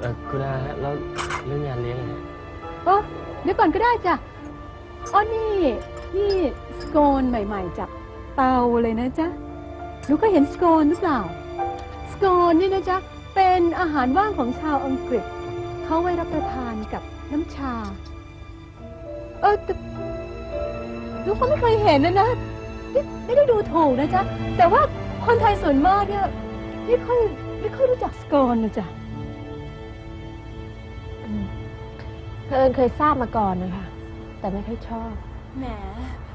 เออคุณอาฮะแล้วเรื่องงานเลี้ยงฮะเออเดี๋ยวก่อนก็ได้จ้ะอ๋อนี่ นี่สโกนใหม่ ๆ จากเตาเลยนะจ๊ะหนูก็เห็นสโกนหรือเปล่า สโกนนี่นะจ๊ะ เป็นอาหารว่างของชาวอังกฤษ เขาไว้รับประทานกับน้ำชา เออแต่หนูก็ไม่เคยเห็นนะนะไม่ไม่ได้ดูถูกนะจ๊ะ แต่ว่าคนไทยส่วนมากเนี่ยไม่ค่อยไม่ค่อยรู้จักสโกนนะจ๊ะ เผอิญเคยทราบมาก่อนนะคะ แต่ไม่ค่อยชอบ แหม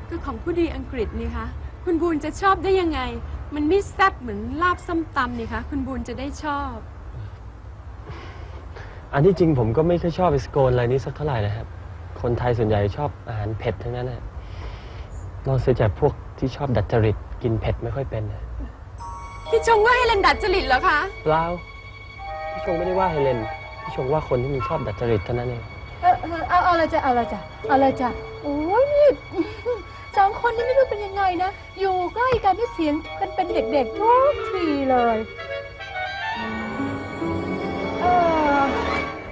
ก็ของผู้ดีอังกฤษนี่คะคุณบูนจะชอบได้ยังไง มันไม่แซ่บเหมือนลาบส้มตำนี่คะคุณบูนจะได้ชอบ อันที่จริงผมก็ไม่ค่อยชอบไอสโกนอะไรนี้สักเท่าไหร่นะครับ คนไทยส่วนใหญ่ชอบอาหารเผ็ดทั้งนั้นนะนอกเสียจากพวกที่ชอบดัดจริตกินเผ็ดไม่ค่อยเป็นนะพี่ชงว่าให้เลนดัดจริตเหรอคะเปล่าพี่ชงไม่ได้ว่าเฮเลนพี่ชงว่าคนที่มันชอบดัดจริตเท่านั้นเอง เออเออเอาเอาละจ้ะเอาละจ้ะเอาละจ้ะโอ้ยนี่ สองคนนี้ไม่รู้เป็นยังไงนะ อยู่ใกล้กันนี่เถียงกันเป็นเด็กๆทุกทีเลย เออ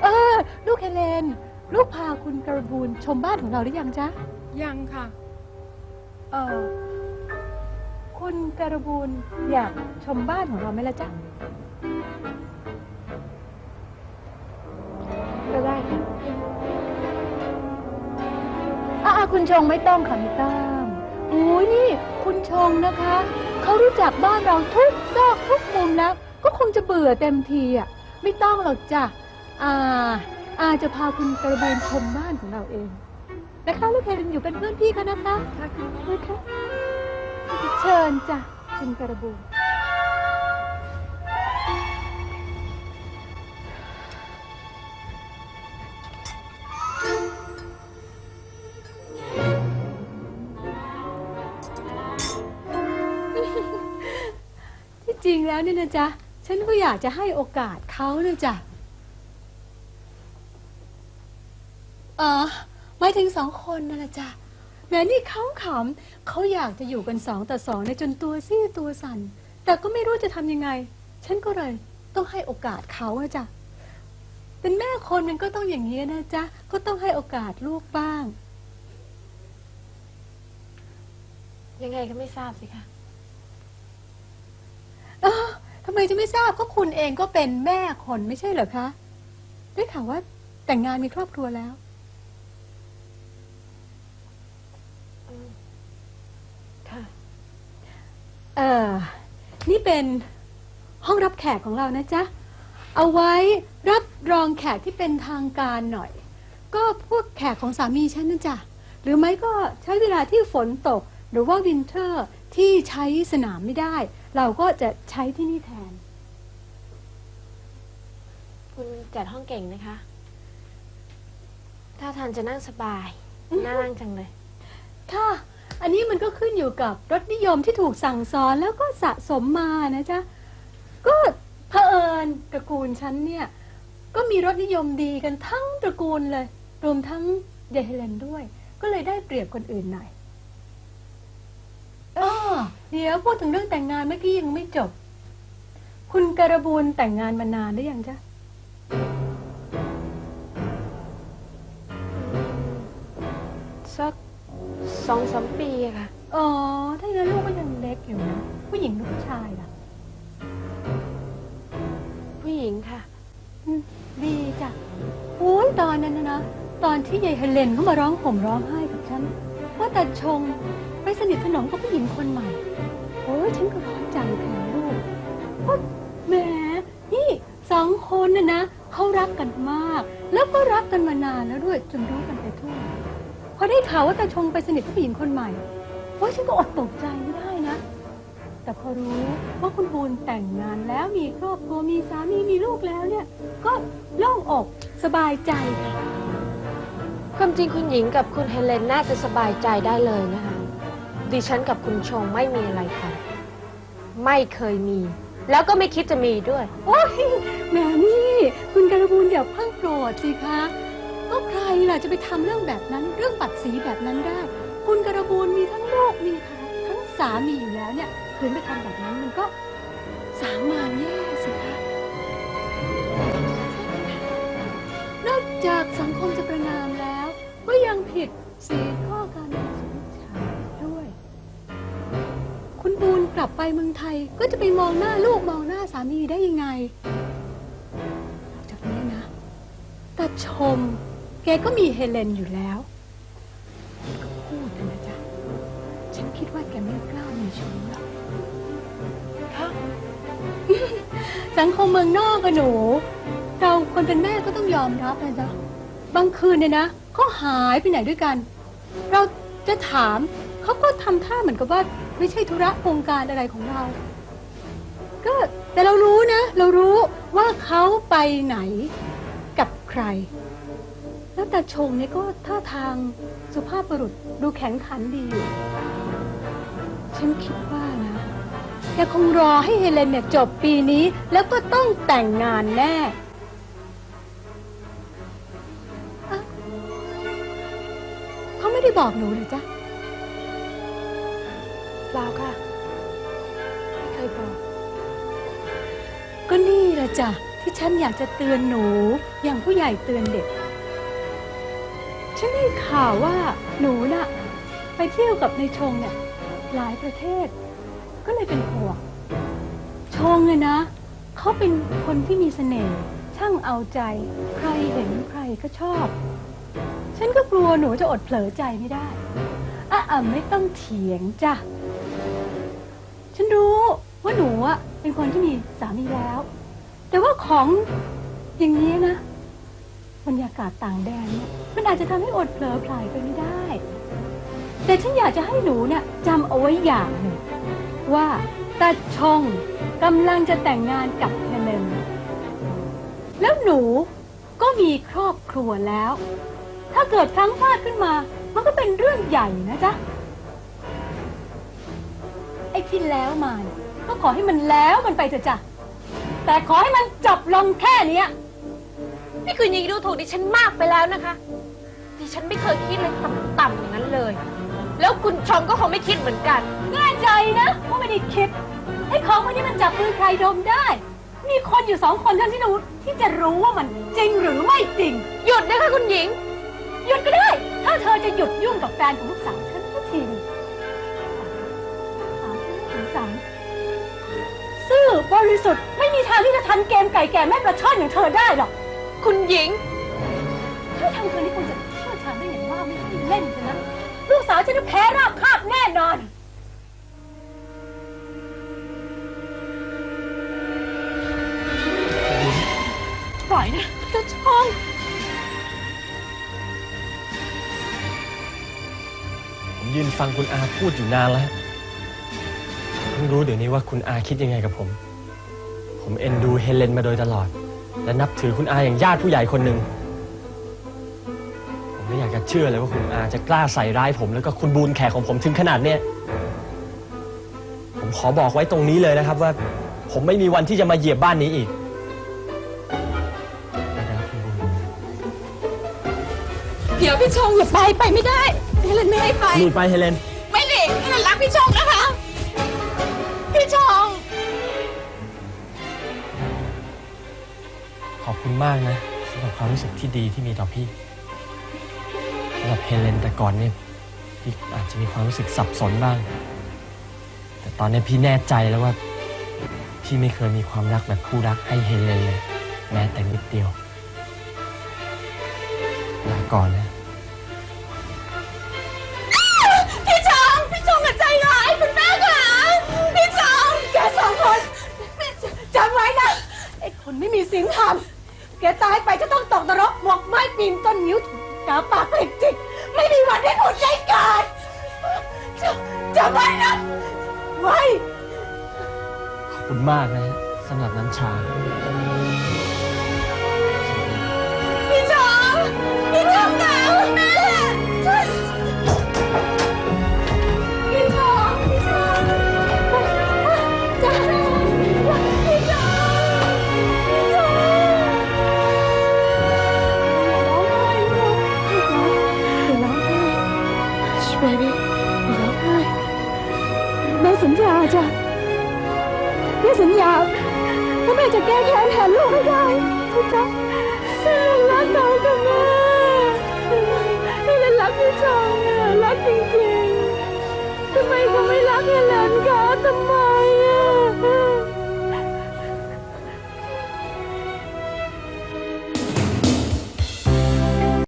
เออลูกเฮเลน ลูกพาคุณกระบูลชมบ้านของเราหรือยังจ๊ะ ยังค่ะ เออคุณกระบูลอยากชมบ้านของเราไหมล่ะจ๊ะ คุณชงไม่ต้องค่ะไม่ต้องโอ้ยนี่ คุณชงนะคะ เขารู้จักบ้านเราทุกซอกทุกมุมแล้ว ก็คงจะเบื่อเต็มทีอะ ไม่ต้องหรอกจ้ะ อ่า อาจะพาคุณกระเบนชมบ้านของเราเอง นะคะลูกเฮเลนอยู่เป็นเพื่อนพี่เขานะคะนะคะเชิญจ้ะคุณกระบูน เนี่ยนะจ๊ะ ฉันก็อยากจะให้โอกาสเขาเลยจ้ะเออหมายถึงสองคนนั่นแหละจ้ะแม้นี่เขาขำเขาอยากจะอยู่กันสองต่อสองในจนตัวซี่ตัวสั่นแต่ก็ไม่รู้จะทำยังไง ฉันก็เลยต้องให้โอกาสเขาอะจ้ะเป็นแม่คนมันก็ต้องอย่างนี้นะจ๊ะ ก็ต้องให้โอกาสลูกบ้าง ยังไงก็ไม่ทราบสิคะ ทำไมจะไม่ทราบก็คุณเองก็เป็นแม่คนไม่ใช่เหรอคะ ได้ข่าวว่าแต่งงานมีครอบครัวแล้ว ค่ะ เออนี่เป็นห้องรับแขกของเรานะจ๊ะ เอาไว้รับรองแขกที่เป็นทางการหน่อย ก็พวกแขกของสามีฉันนะจ๊ะ หรือไม่ก็ใช้เวลาที่ฝนตก หรือว่าวินเทอร์ ที่ใช้สนามไม่ได้ เราก็จะใช้ที่นี่แทน คุณจัดห้องเก่งนะคะ ถ้าทานจะนั่งสบาย น่านั่งจังเลย ค่ะ อันนี้มันก็ขึ้นอยู่กับรสนิยมที่ถูกสั่งสอนแล้วก็สะสมมานะจ๊ะ ก็เผอิญตระกูลฉันเนี่ย ก็มีรสนิยมดีกันทั้งตระกูลเลย รวมทั้งเดเฮเลนด้วย ก็เลยได้เปรียบคนอื่นหน่อยอ้อ เดี๋ยวพูดถึงเรื่องแต่งงานเมื่อกี้ยังไม่จบ คุณการบูลแต่งงานมานานหรือยังจ๊ะสักสองสามปีอะค่ะ อ๋อ ถ้าอย่างนั้นลูกก็ยังเล็กอยู่นะ ผู้หญิงหรือผู้ชายล่ะ ผู้หญิงค่ะ อืมดีจ้ะโอ้ยตอนนั้นนะนะ ตอนที่ยายเฮเลนเขามาร้องห่มร้องไห้กับฉันว่าแต่ชง ไปสนิทสนมกับผู้หญิงคนใหม่ โอ้ยฉันก็ร้อนใจแทนลูกเพราแหมนี่สองคนน่ะนะเขารักกันมาก แล้วก็รักกันมานานแล้วด้วยจนรู้กันไปทั่วพอได้ข่าวว่าตาชงไปสนิทกับผู้หญิงคนใหม่โอ้ยฉันก็อดตกใจไม่ได้นะ แต่พอรู้ว่าคุณบูนแต่งงานแล้วมีครอบครัวมีสามีมีลูกแล้วเนี่ย ก็โล่งอกสบายใจ ความจริงคุณหญิงกับคุณเฮเลนน่าจะสบายใจได้เลยนะ ดิฉันกับคุณชงไม่มีอะไรกัน ไม่เคยมี แล้วก็ไม่คิดจะมีด้วย โอ้ยแหมนี่คุณการบูลอย่าเพิ่งโกรธสิคะก็ใครล่ะจะไปทำเรื่องแบบนั้น เรื่องปัดสีแบบนั้นได้ คุณการบูลมีทั้งลูกมีทั้งสามีอยู่แล้วเนี่ยคืนไปทำแบบนั้นมันก็สามานแย่สิคะนอกจากสังคมจะประนามแล้ว ก็ยังผิดสีลข้อ ลับไปเมืองไทยก็จะไปมองหน้าลูกมองหน้าสามีได้ยังไงนอกจากนี้นะแต่ชม แกก็มีเฮเลนอยู่แล้วก็พูดนะจ๊ะ ฉันคิดว่าแกไม่กล้ามีชู้หรอกสังคมเมืองนอกอะหนู เราคนเป็นแม่ก็ต้องยอมรับนะจ๊ะ บางคืนเนี่ยนะเขาหายไปไหนด้วยกัน เราจะถามเขาก็ทำท่าเหมือนกับว่า ไม่ใช่ธุระโครงการอะไรของเรา ก็แต่เรารู้นะ เรารู้ว่าเขาไปไหนกับใคร แล้วตาชงเนี่ยก็ท่าทางสุภาพบุรุษดูแข็งขันดีอยู่ฉันคิดว่านะแกคงรอให้เฮเลนเนี่ยจบปีนี้แล้วก็ต้องแต่งงานแน่เขาไม่ได้บอกหนูเลยจ้ะ เปล่าค่ะ ไม่เคยบอก ก็นี่แหละจ้ะที่ฉันอยากจะเตือนหนู อย่างผู้ใหญ่เตือนเด็ก ฉันได้ข่าวว่าหนูน่ะ ไปเที่ยวกับในชงเนี่ย หลายประเทศ ก็เลยเป็นห่วงชงเนี่ยนะ เขาเป็นคนที่มีเสน่ห์ช่างเอาใจ ใครเห็นใครก็ชอบ ฉันก็กลัวหนูจะอดเผลอใจไม่ได้อะอะไม่ต้องเถียงจ้ะ ฉันรู้ว่าหนูอะเป็นคนที่มีสามีแล้ว แต่ว่าของอย่างนี้นะ บรรยากาศต่างแดนเนี่ยมันอาจจะทำให้อดเผลอไผลไปไม่ได้ แต่ฉันอยากจะให้หนูเนี่ยจำเอาไว้อย่างหนึ่งว่าตาชงกำลังจะแต่งงานกับเฮเลนแล้วหนูก็มีครอบครัวแล้ว ถ้าเกิดพลั้งพลาดขึ้นมา มันก็เป็นเรื่องใหญ่นะจ๊ะ ที่แล้วมาเนี่ยก็ขอให้มันแล้วมันไปเถอะจ้ะแต่ขอให้มันจบลงแค่เนี้ยนี่คุณหญิงดูถูกดิฉันมากไปแล้วนะคะ ดิฉันไม่เคยคิดเลยต่ำๆอย่างนั้นเลย แล้วคุณชมก็คงไม่คิดเหมือนกัน แน่ใจนะว่าไม่ได้คิดไอ้ของพวกนี้มันจับมือใครดมได้ มีคนอยู่สองคนเท่านั้นที่รู้ที่จะรู้ว่ามันจริงหรือไม่จริง หยุดนะคะคุณหญิง หยุดก็ได้ ถ้าเธอจะหยุดยุ่งกับแฟนของลูกสาว บริสุทธิ์ไม่มีทางที่จะทันเกมไก่แก่แม่ประชอนอย่างเธอได้หรอก คุณหญิง ถ้าทางเธอนี่คงจะเชี่ยวชาญได้อย่างว่าไม่ให้เล่นกันนะลูกสาวฉันจะแพ้ราบคาบแน่นอนปล่อยนะตาชองผมยืนฟังคุณอาพูดอยู่นานแล้วเพิ่งรู้เดี๋ยวนี้ว่าคุณอาคิดยังไงกับผม ผมเอ็นดูเฮเลนมาโดยตลอด และนับถือคุณอาอย่างญาติผู้ใหญ่คนหนึ่ง ผมไม่อยากจะเชื่อเลยว่าคุณอาจะกล้าใส่ร้ายผม แล้วก็คุณบูนแขกของผมถึงขนาดเนี้ยผมขอบอกไว้ตรงนี้เลยนะครับว่า ผมไม่มีวันที่จะมาเหยียบบ้านนี้อีกนะครับคุณบูนเดี๋ยวพี่ชงอย่าไปไปไม่ได้เฮเลนไม่ให้ไปหนีไปเฮเลน ไม่หลีกเฮเลนรักพี่ชงนะคะ ขอบคุณมากนะสำหรับความรู้สึกที่ดีที่มีต่อพี่สำหรับเฮเลนแต่ก่อนเนี่ยพี่อาจจะมีความรู้สึกสับสนบ้าง แต่ตอนนี้พี่แน่ใจแล้วว่า พี่ไม่เคยมีความรักแบบคู่รักให้เฮเลนเลยแม้แต่นิดเดียวลาก่อนนะ พี่ชงพี่ชงอะใจร้ายคุณแม่ค่ะพี่ชงแกสองคนจำไว้นะไอ้คนไม่มีศีลธรรม แกตายไปจะต้องตกนรกหมกไม้ปีนต้นนิ้วถูกกาปากกลิกจิกไม่มีวันได้ผลใจเกิดจะจะไม่นะไว้ขอบคุณมากนะสำหรับน้ำชา